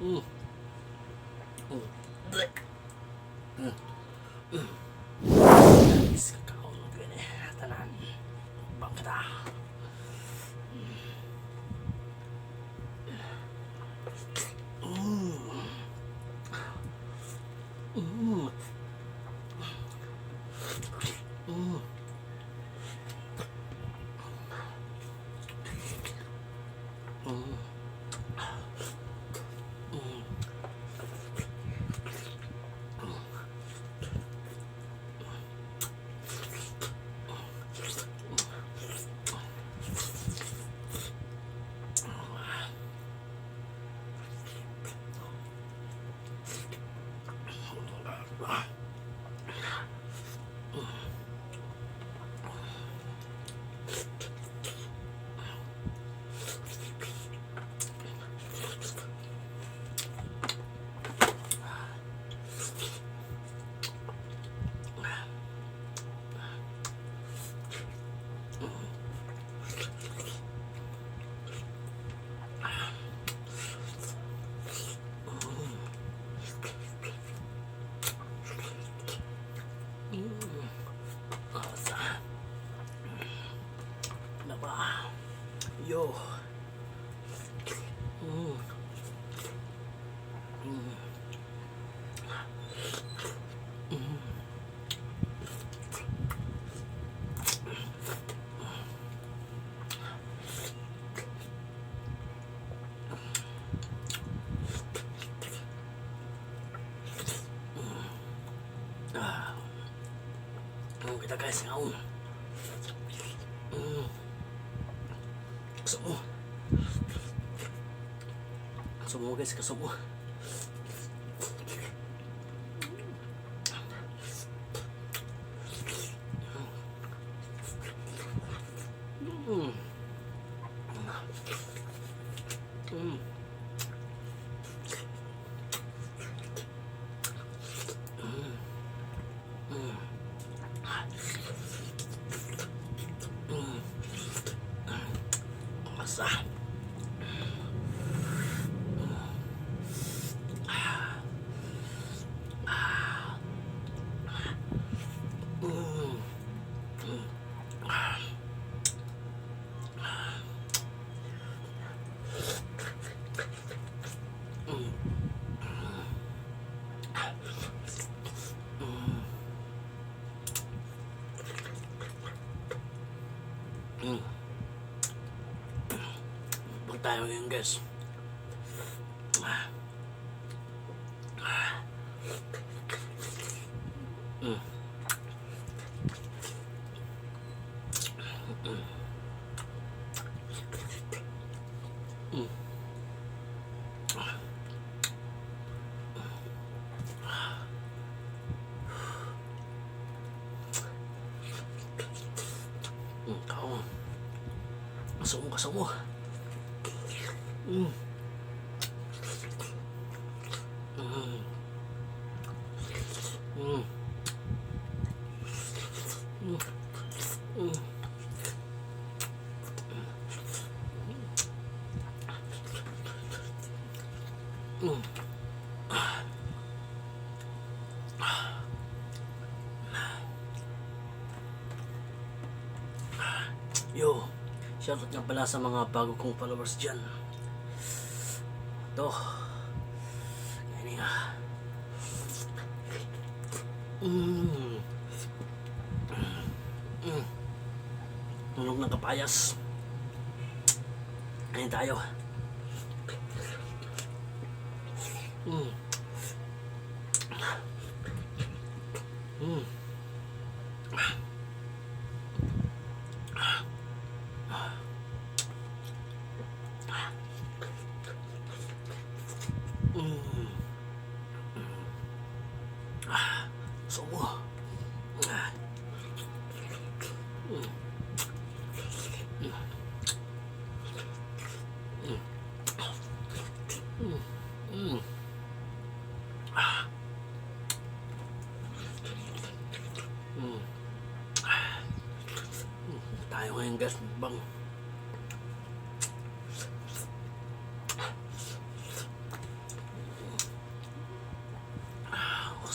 Mm. Mm. Blek. Mm. Mm. Is kakaon mo gani. Tanan. Bang. Mm. Ano kita guys ngaon? Mm. Gusto mo? Gusto mo guys, gusto mo? Gaza. Huwag tayo ngayon guys. Mm. Mm. Mm, kao. Kasama mo, kasama mo. Mm. Mm. Mm. Mm. Mm. Yo, shoutout nga pala sa mga bago kong followers dyan. Ito. Yan. Mm. Mm. Tunog ng kapayas. Kain tayo. Mm. Mm.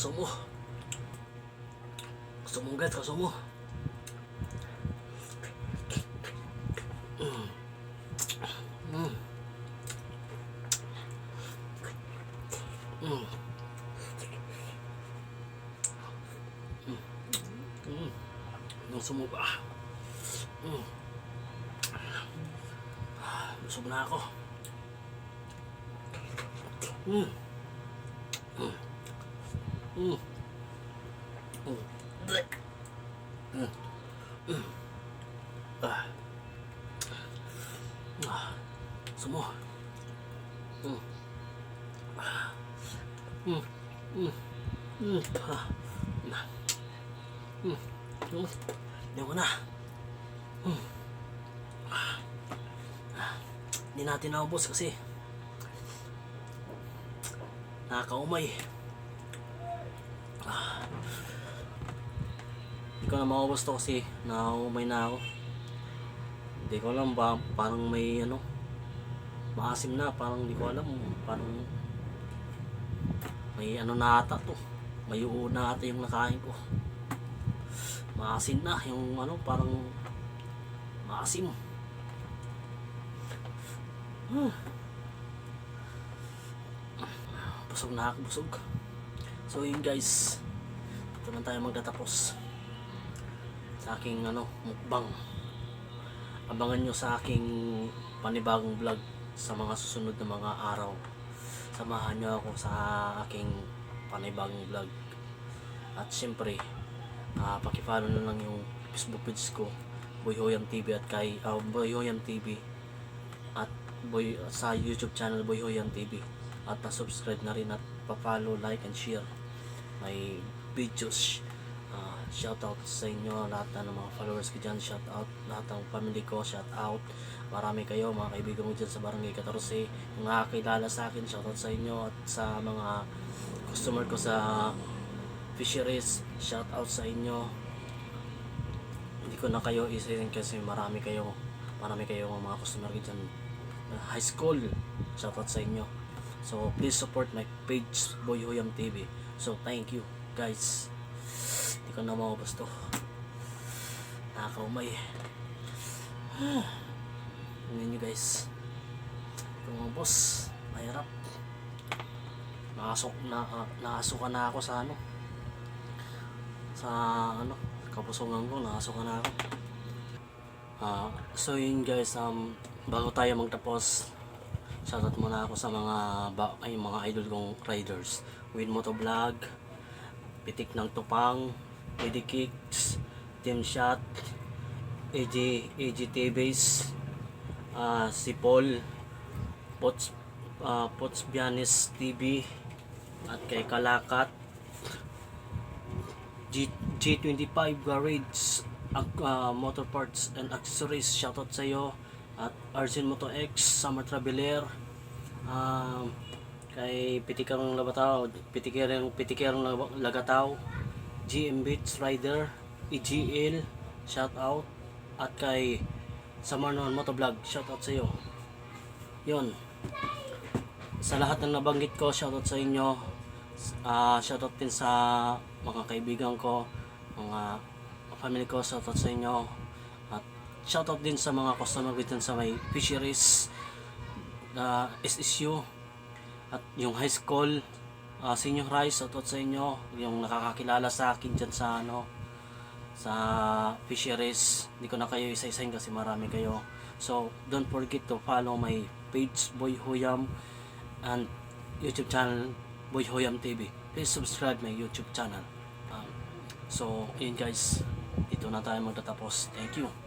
Kasumo. Kasumo guys, kasumo. Mm. Mm. Mm. Mm. Mm. Nung sumuba. Mm. Busog na ako. Mm. Mm. Ah. Sumo. Mm. Mm. Mm. Mm. Ah. Mm. Mm. Hindi ko na. Mm. Ah. Hindi naubos kasi nakakaumay. Hindi ko na maubos to kasi nakakaumay na ako. Hindi ko alam ba parang may ano maasim na parang hindi ko alam parang may ano na ata to. May uuna na ata yung nakain ko. Maasim na yung ano parang maasim. Hmm. busog na ako busog. So yun guys. Ito na tayo magtatapos sa aking ano mukbang. Abangan nyo sa aking panibagong vlog sa mga susunod na mga araw. Samahan nyo ako sa aking panibagong vlog. At syempre uh, pakifollow na lang yung facebook page ko Boy TV at kay uh, Boy TV at boy sa YouTube channel Boy TV at pa-subscribe na rin at pa-follow, like and share. My videos Ah, shout out sa inyo lahat na ng mga followers ko dyan. Shout out lahat ng family ko. Shout out marami kayo mga kaibigan ko dyan sa barangay 14 yung nakakilala sa akin shout out sa inyo at sa mga customer ko sa fisheries. Shout out sa inyo. Hindi ko na kayo isirin kasi marami kayo marami kayo mga customer ko dyan. High school shout out sa inyo. So please support my page Boy TV so thank you guys hindi ko na maubos to. Nakakaumay tingnan nyo guys. Mga boss mahirap. Nakasok na uh, nakasuka na ako sa ano? Sa ano? Kapusungan ko nakasuka na ako. Ah, so yun guys um bago tayo magtapos shoutout muna ako sa mga ba, ay mga idol kong riders. Win Moto Vlog Pitik ng Tupang Eddie Kicks Team Shot AG AG Tebes ah si Paul Pots ah, Pots Bianes TV at kay Kalakat. G, G25 Garage ah, Motor Parts and Accessories shoutout sa iyo at Arsen Moto X Summer Traveler um, kay Pitikarong Labataw Pitikarong Pitikarong Lab- Lagataw GM Beats Rider EGL shoutout. At kay Samarnon Motovlog shoutout sa iyo. Yun. Sa lahat ng nabanggit ko shoutout sa inyo. Ah, shoutout din sa mga kaibigan ko mga family ko shoutout sa inyo. At shoutout din sa mga customer ko sa may fisheries na SSU at yung high school ah, senior high shoutout sa inyo yung nakakakilala sa akin dyan sa ano sa fisheries hindi ko na kayo isa-isahin kasi marami kayo so don't forget to follow my page Boy Huyam and YouTube channel Boy Hoyam TV. Please subscribe my YouTube channel. Um, so, yun guys. Dito na tayo magtatapos. Thank you.